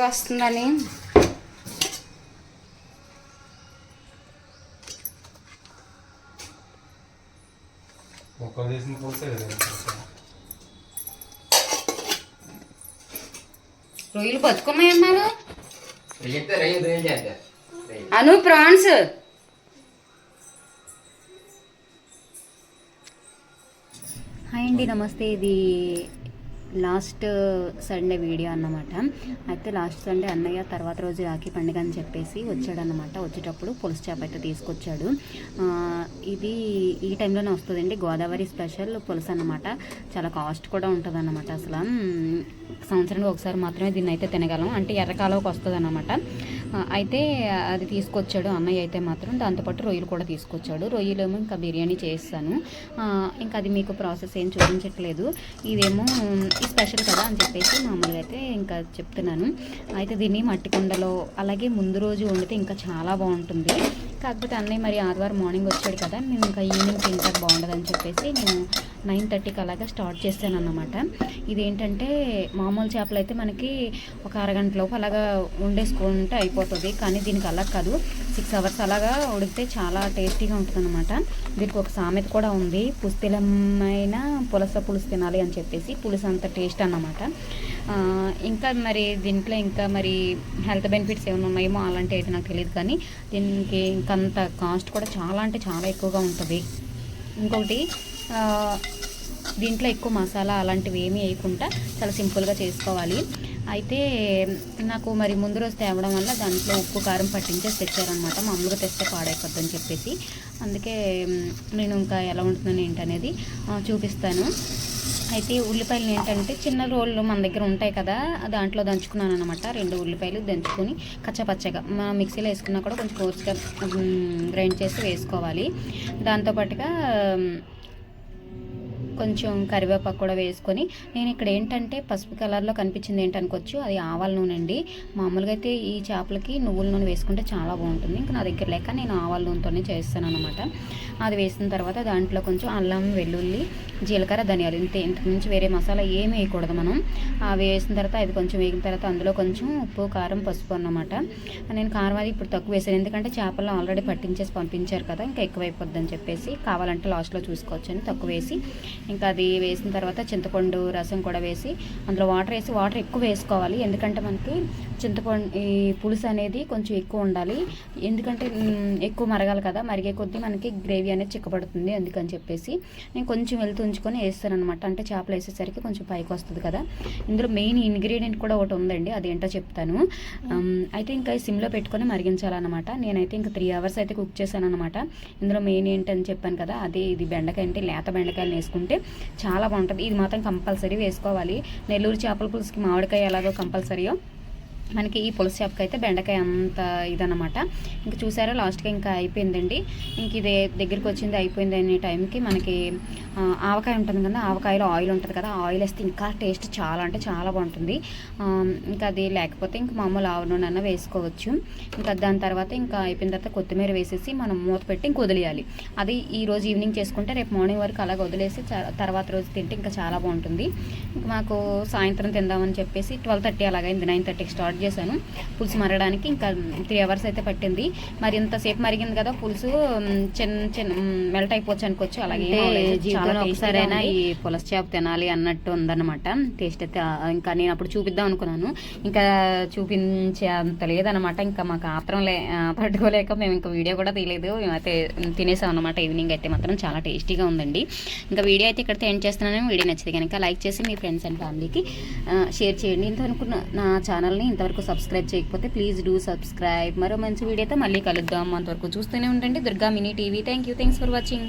వస్తుందని. మొక్కలు చేసిన పోతే రొయ్యలు బతుకున్నాయన్నారు అను ప్రాన్స్. హాయ్ అండి నమస్తే. ఇది లాస్ట్ సండే వీడియో అన్నమాట. అయితే లాస్ట్ సండే అన్నయ్య తర్వాత రోజు రాఖీ పండుగ అని చెప్పేసి వచ్చాడనమాట వచ్చేటప్పుడు పులుసు చేప అయితే తీసుకొచ్చాడు. ఇది ఈ టైంలోనే వస్తుందండి. గోదావరి స్పెషల్ పులుసు అన్నమాట. చాలా కాస్ట్ కూడా ఉంటుంది అసలు. సంవత్సరానికి ఒకసారి మాత్రమే దీన్ని అయితే తినగలం. అంటే ఎర్రకాలంకి వస్తుంది అనమాట అయితే అది తీసుకొచ్చాడు అన్నయ్య అయితే మాత్రం. దాంతోపాటు రొయ్యలు కూడా తీసుకొచ్చాడు. రొయ్యలేమో ఇంకా బిర్యానీ చేస్తాను. ఇంకా అది మీకు ప్రాసెస్ ఏం చూపించట్లేదు. ఇదేమో ఈ స్పెషల్ కదా అని చెప్పేసి మామూలుగా అయితే ఇంకా చెప్తున్నాను. అయితే దీన్ని మట్టి కుండలో అలాగే ముందు రోజు వండితే ఇంకా చాలా బాగుంటుంది. కాకపోతే అన్నయ్య మరి ఆదివారం మార్నింగ్ వచ్చాడు కదా నేను ఇంకా ఈవినింగ్ తింటే బాగుండదని చెప్పేసి నేను నైన్ థర్టీకి అలాగా స్టార్ట్ చేశాను అన్నమాట ఇదేంటంటే మామూలు చేపలు అయితే మనకి ఒక అరగంట లోపు అలాగా వండేసుకుంటే అయిపోతుంది. కానీ దీనికి అలా కాదు. సిక్స్ అవర్స్ అలాగా ఉడికితే చాలా టేస్టీగా ఉంటుంది అనమాట దీనికి ఒక సామెత కూడా ఉంది. పుస్తలమైన పులస పులుసు తినాలి అని చెప్పేసి పులుసు అంత టేస్ట్ అన్నమాట. ఇంకా మరి దీంట్లో ఇంకా మరి హెల్త్ బెనిఫిట్స్ ఏమైనా ఉన్నాయేమో అలాంటివి అయితే నాకు తెలియదు కానీ దీనికి ఇంకంత కాస్ట్ కూడా చాలా అంటే చాలా ఎక్కువగా ఉంటుంది. ఇంకొకటి దీంట్లో ఎక్కువ మసాలా అలాంటివి ఏమీ వేయకుండా చాలా సింపుల్గా చేసుకోవాలి. అయితే నాకు మరి ముందు రోజు తేవడం వల్ల దాంట్లో ఉప్పు కారం పట్టించేసి తెచ్చారనమాట మామూలుగా తెస్తే పాడైపోద్దని చెప్పేసి. అందుకే నేను ఇంకా ఎలా ఉంటుందని ఏంటనేది చూపిస్తాను. అయితే ఉల్లిపాయలు ఏంటంటే చిన్న రోళ్ళు మన దగ్గర ఉంటాయి కదా దాంట్లో దంచుకున్నాను అనమాట రెండు ఉల్లిపాయలు దంచుకొని కచ్చపచ్చగా మనం మిక్సీలో వేసుకున్నా కూడా కొంచెం కోర్స్గా గ్రైండ్ చేసి వేసుకోవాలి. దాంతోపాటుగా కొంచెం కరివేపాకు కూడా వేసుకొని నేను ఇక్కడ ఏంటంటే పసుపు కలర్లో కనిపించింది ఏంటనుకోవచ్చు అది ఆవాల నూనె అండి. మామూలుగా అయితే ఈ చేపలకి నువ్వుల నూనె వేసుకుంటే చాలా బాగుంటుంది. ఇంకా నా దగ్గర లేక నేను ఆవాల నూనెతోనే చేస్తాను అనమాట అది వేసిన తర్వాత దాంట్లో కొంచెం అల్లం వెల్లుల్లి జీలకర్ర ధనియాలు ఇంతే. ఇంతకుమించి వేరే మసాలా ఏమి వేయకూడదు మనం. అవి వేసిన తర్వాత అది కొంచెం వేగిన తర్వాత అందులో కొంచెం ఉప్పు కారం పసుపు అన్నమాట. నేను కారం అది ఇప్పుడు తక్కువ వేసాను. ఎందుకంటే చేపలు ఆల్రెడీ పట్టించేసి పంపించారు కదా ఇంకా ఎక్కువ అయిపోద్దని చెప్పేసి కావాలంటే లాస్ట్లో చూసుకోవచ్చు అని తక్కువ వేసి ఇంకా అది వేసిన తర్వాత చింతపండు రసం కూడా వేసి అందులో వాటర్ వేసి వాటర్ ఎక్కువ వేసుకోవాలి. ఎందుకంటే మనకి చింతపండు ఈ పులుసు అనేది కొంచెం ఎక్కువ ఉండాలి. ఎందుకంటే ఎక్కువ మరగాలి కదా. మరిగే కొద్దీ మనకి గ్రేవీ అనేది చిక్కబడుతుంది అందుకని చెప్పేసి నేను కొంచెం వెళ్తూ ఉంచుకొని వేస్తాను అనమాట అంటే చేపలు వేసేసరికి కొంచెం పైకి వస్తుంది కదా. ఇందులో మెయిన్ ఇంగ్రీడియంట్ కూడా ఒకటి ఉందండి. అదేంటో చెప్తాను. అయితే ఇంకా సిమ్లో పెట్టుకొని మరిగించాలన్నమాట. నేనైతే ఇంకా త్రీ అవర్స్ అయితే కుక్ చేశాను అనమాట ఇందులో మెయిన్ ఏంటని చెప్పాను కదా. అదే ఇది బెండకాయ అంటే లేత బెండకాయలు వేసుకుంటే చాలా బాగుంటుంది. ఇది మాత్రం కంపల్సరీ వేసుకోవాలి. నెల్లూరు చేపల పులుసుకి మామిడికాయ ఎలాగో కంపల్సరీయో. మనకి ఈ పులస చేపకి అయితే బెండకాయ అంత ఇదన్నమాట. ఇంకా చూసారా లాస్ట్గా ఇంకా అయిపోయిందండి. ఇంక ఇది దగ్గరికి వచ్చింది అయిపోయింది అనే టైంకి మనకి ఆవకాయ ఉంటుంది కదా ఆవకాయలో ఆయిల్ ఉంటుంది కదా ఆయిల్ వేస్తే ఇంకా టేస్ట్ చాలా అంటే చాలా బాగుంటుంది. ఇంకా అది లేకపోతే ఇంకా మామూలు ఆవు నూనె వేసుకోవచ్చు. ఇంకా దాని తర్వాత ఇంకా అయిపోయిన తర్వాత కొత్తిమీర వేసేసి మనం మూత పెట్టి ఇంక వదిలేయాలి. అది ఈ రోజు ఈవినింగ్ చేసుకుంటే రేపు మార్నింగ్ వరకు అలాగ వదిలేసి తర్వాత రోజు తింటే ఇంకా చాలా బాగుంటుంది. మాకు సాయంత్రం తిందామని చెప్పేసి ట్వెల్వ్ థర్టీ అలాగైంది నైన్ థర్టీకి స్టార్ట్ చేశాను. పులుసు మరగడానికి ఇంకా త్రీ అవర్స్ అయితే పట్టింది. మరి ఇంతసేపు మరిగింది కదా పులుసు చిన్న చిన్న మెల్ట్ అయిపోవచ్చు అనుకోవచ్చు. అలాగే జీవితంలో ఒకసారైనా. ఈ పులస చేప తినాలి అన్నట్టు ఉందన్నమాట. టేస్ట్ అయితే ఇంకా నేను అప్పుడు చూపిద్దాం అనుకున్నాను. ఇంకా చూపించే అంత లేదనమాట ఇంకా మాకు ఆత్రం లే ఆ, తట్టుకోలేక మేము ఇంకా వీడియో కూడా తీయలేదు. మేమైతే తినేసాం అనమాట ఈవినింగ్ అయితే మాత్రం చాలా టేస్టీగా ఉందండి. ఇంకా వీడియో అయితే ఇక్కడితో ఎండ్ చేస్తున్నాను. వీడియో నచ్చితే కనుక లైక్ చేసి మీ ఫ్రెండ్స్ అండ్ ఫ్యామిలీకి షేర్ చేయండి. ఇంతవరకు నా- నా ఛానల్ని ఇంతవరకు సబ్స్క్రైబ్ చేయకపోతే ప్లీజ్ డూ సబ్స్క్రైబ్. మరో మంచి వీడియోతో మళ్ళీ కలుద్దాం. అంతవరకు చూస్తూనే ఉండండి. Durga mini TV. Thank you thanks for watching